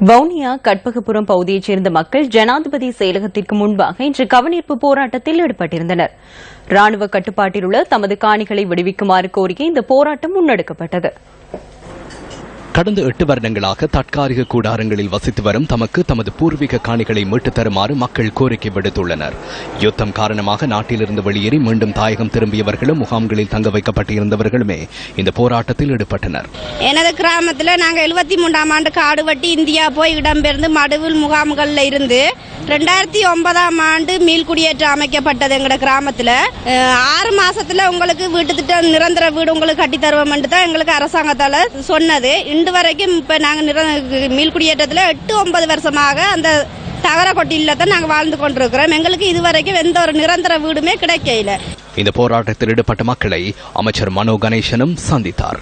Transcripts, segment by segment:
வவுனியா கற்பகபுரம் பகுதியைச் சேர்ந்த மக்கள் ஜனாதிபதி செயலகத்திற்கு முன்பாக இன்று கவனிப்பு போராட்டத்தில் ஈடுபட்டிருந்தனர். ராணுவ கட்டுப்பாட்டில் உள்ள தமது காணிகளை விடுவிக்குமாறு கோரிக்கை இந்த போராட்டம் முன்னெடுக்கப்பட்டது. கடந்த எட்டு வருடங்களாக தற்காலிக கூடாரங்களில் வசித்து வரும் தமக்கு தமது பூர்வீக காணிகளை மீட்டுத் தருமாறு மக்கள் கோரிக்கை விடுத்துள்ளனர். யுத்தம் காரணமாக நாட்டிலிருந்து வெளியேறி மீண்டும் தாயகம் திரும்பியவர்களும் முகாம்களில் தங்க வைக்கப்பட்டிருந்தவர்களுமே இந்த போராட்டத்தில் ஈடுபட்டனர். எனது கிராமத்தில் நாங்கள் எழுபத்தி மூன்றாம் ஆண்டு காடு வட்டி இந்தியா போய் இடம்பெயர்ந்து மடுவில் முகாம்களில் இருந்து ரெண்டாயிரத்தி ஒன்பதாம் ஆண்டு மீள்குடியேற்றம் அமைக்கப்பட்டது எங்களோட கிராமத்தில். ஆறு மாசத்துல உங்களுக்கு வீட்டு திட்டம் நிரந்தர வீடு உங்களுக்கு கட்டி தருவோம்னு தான் எங்களுக்கு அரசாங்கத்தால் சொன்னது. இன்று வரைக்கும் இப்போ நாங்கள் நிர மீள்குடியேற்றத்தில் எட்டு ஒன்பது வருஷமாக அந்த தகர கொட்டியில் தான் நாங்கள் வாழ்ந்து கொண்டிருக்கிறோம். எங்களுக்கு இதுவரைக்கும் எந்த ஒரு நிரந்தர வீடுமே கிடைக்கல இந்த போராட்டத்தில் ஈடுபட்ட மக்களை அமைச்சர் மனோ கணேசனும் சந்தித்தார்.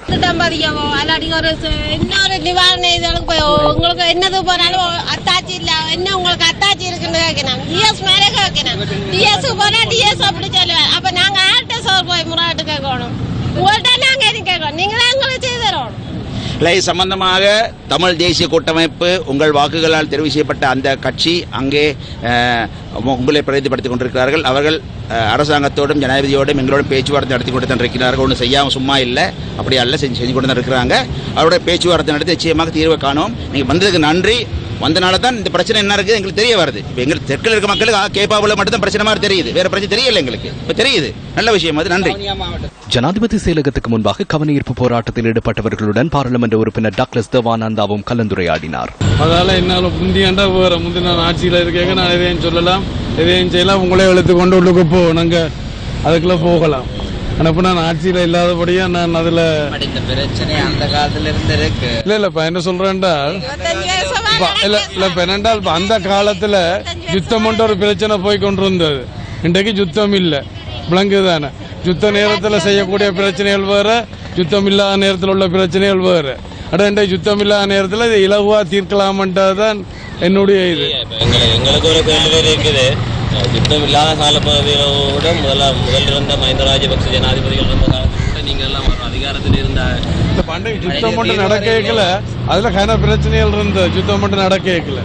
உங்களுக்கு என்னது போனாலும் டிஎஸ் டிஎஸ்க்கு கேட்கணும் டிஎஸ் போனா டிஎஸ் அப்படி சொல்லுவேன் அப்ப நாங்க ஆர்ட்ட சார் போய் முறாட்டு கேட்கணும். உங்கள்கிட்ட நாங்க எதுவும் கேட்கணும்? நீங்களே எங்களை எங்களுக்கு செய்து தரணும். இல்லை சம்பந்தமாக தமிழ் தேசிய கூட்டமைப்பு உங்கள் வாக்குகளால் தெரிவு செய்யப்பட்ட அந்த கட்சி அங்கே உங்களை பிரதிபடுத்திக் கொண்டிருக்கிறார்கள். அவர்கள் அரசாங்கத்தோடும் ஜனாதிபதியோடும் எங்களோட பேச்சுவார்த்தை நடத்தி கொண்டு தான் இருக்கிறார்கள். ஒன்றும் செய்யாமல் சும்மா இல்லை. அப்படி அல்ல செஞ்சு செஞ்சு கொண்டு தான் இருக்கிறாங்க. அவருடைய பேச்சுவார்த்தை நடத்தி நிச்சயமாக தீர்வை காணும். நீங்கள் வந்ததுக்கு நன்றி. வந்தனால தான் இந்த பிரச்சனை என்ன இருக்குது எங்களுக்கு தெரிய வருது. இப்போ எங்களுக்கு தெற்கில் இருக்க மக்களுக்கு ஆ, கேப்பாவில் மட்டும் தான் பிரச்சனை மாதிரி தெரியுது. வேற பிரச்சனை தெரியல எங்களுக்கு. இப்போ தெரியுது. நல்ல விஷயம் அது நன்றி. ஜனாதிபதி செயலகத்துக்கு முன்பாக கவனஈர்ப்பு போராட்டத்தில் ஈடுபட்டவர்களுடன் பாராளுமன்ற உறுப்பினர் டாக்டர் தேவானந்தாவும் கலந்துரையாடினார். அதால என்னால முந்தியாண்டா வேற முந்தி நான் ஆட்சியில் இருக்கேங்க நான் எதையும் சொல்லலாம் எதையும் செய்யலாம் உங்களே இழுத்து கொண்டு உள்ளுக்கு போ நாங்க அதுக்குள்ள போகலாம். ஆனா இப்ப நான் ஆட்சியில இல்லாதபடியா நான் அதுல இந்த பிரச்சனை அந்த காலத்துல இருந்து இருக்கு இல்ல இல்ல இப்ப என்ன சொல்றேன்டா? இப்ப இல்ல இல்ல இப்ப என்னண்டா இப்ப அந்த காலத்துல யுத்தம் ஒரு பிரச்சனை போய் கொண்டு இருந்தது இன்றைக்கு யுத்தம் இல்ல. விளங்கு தானே. யுத்த நேரத்துல செய்யக்கூடிய பிரச்சனைகள் வேற யுத்தம் இல்லாத நேரத்தில் உள்ள பிரச்சனைகள் வேற. அட இன்றைக்கு யுத்தம் இல்லாத நேரத்தில் இதை இலகுவா தீர்க்கலாமன்றதுதான் என்னுடைய இது. எங்களுக்கு எங்களுக்கு ஒரு கேள்வி இருக்குது. யுத்தம் இல்லாத காலப்பகுதியோட முதல்ல முதல் இருந்த மஹிந்த ராஜபக்ச ஜனாதிபதிகள் இருந்த காலத்தில் கூட நீங்கள் எல்லாம் அதிகாரத்தில் இருந்த இந்த பண்டை யுத்தம் மட்டும் நடக்கல அதுல கன பிரச்சனைகள் இருந்தது யுத்தம் மட்டும் நடக்கல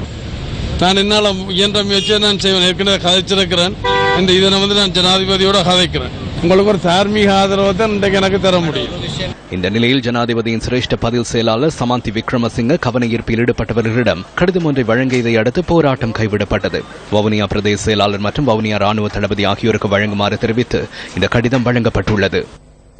நான் என்னால இயன்ற முயற்சியை நான் செய்வேன் ஏற்கனவே கதைச்சிருக்கிறேன் இந்த இதனை வந்து நான் ஜனாதிபதியோட கதைக்கிறேன் உங்களுக்கு ஒரு தார்மீக ஆதரவை தான் இன்றைக்கு எனக்கு தர முடியும். இந்த நிலையில் ஜனாதிபதியின் சிரேஷ்ட பதில் செயலாளர் சமாந்தி விக்ரமசிங்க கவனஈர்ப்பில் ஈடுபட்டவர்களிடம் கடிதம் ஒன்றை வழங்கியதை அடுத்து போராட்டம் கைவிடப்பட்டது. வவுனியா பிரதேச செயலாளர் மற்றும் வவுனியா ராணுவ தளபதி ஆகியோருக்கு வழங்குமாறு தெரிவித்து இந்த கடிதம் வழங்கப்பட்டுள்ளது.